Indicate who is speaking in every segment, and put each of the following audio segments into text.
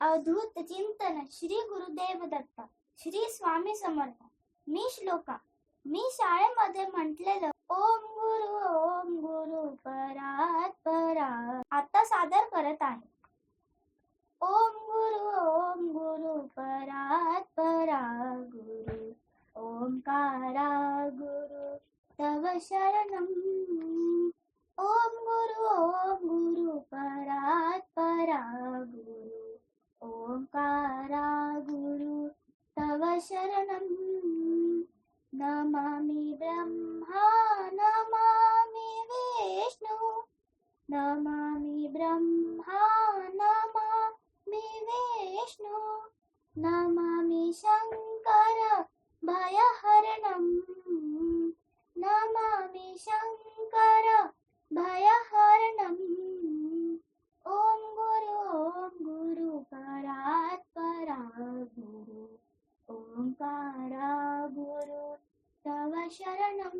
Speaker 1: अवधूत चिंतन श्री गुरुदेव दत्त श्री स्वामी समर्थ मी श्लोका. मी शाळेमध्ये म्हटलेलं ओम गुरु ओम गुरु परात परा आता सादर करत आहे. ओम गुरु ओम गुरु परात परा गुरु ओंकारा गुरु तव शरणम शरणं नमामि ब्रह्मा नमामि विष्णु नमामि ब्रह्मा नमामि विष्णु शरणं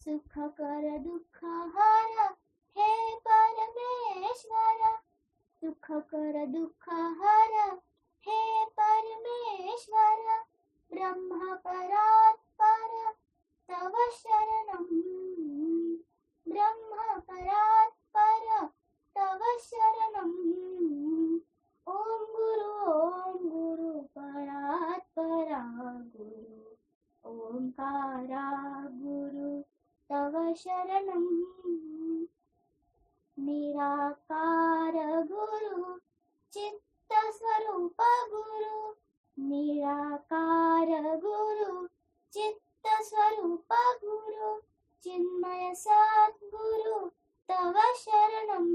Speaker 1: सुखकर दुःखहर हे परमेश्वर। सुखकर दुःखहर हे परमेश्वर। ब्रह्म परात् पर तव शरणं ब्रह्म परात् पर तव शरणम्। ॐ गुरु ॐ गुरु परात् परा गुरु ओंकारा गुरु तव शरणम् निराकार गुरु चित्तस्वरूप गुरु निराकार गुरु चित्तस्वरूप गुरु चिन्मय सद्गुरु तव शरणं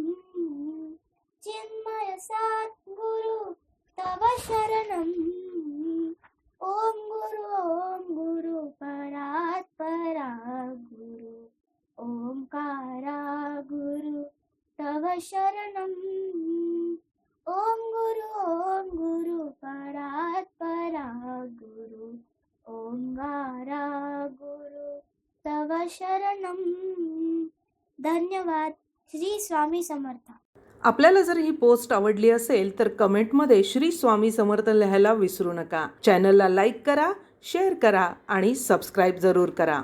Speaker 1: चिन्मय सद्गुरु तव शरणम् ॐ ॐ ओंकारा गुरु तव शरणम ओम गुरु ओम गुरु परात परा गुरु। ओंकारा गुरु तव शरणम धन्यवाद श्री स्वामी समर्थ।
Speaker 2: आपल्याला जर ही पोस्ट आवडली असेल तर कमेंटमध्ये श्री स्वामी समर्थ लिहायला विसरू नका. चॅनलला लाईक करा शेअर करा आणि सबस्क्राईब जरूर करा.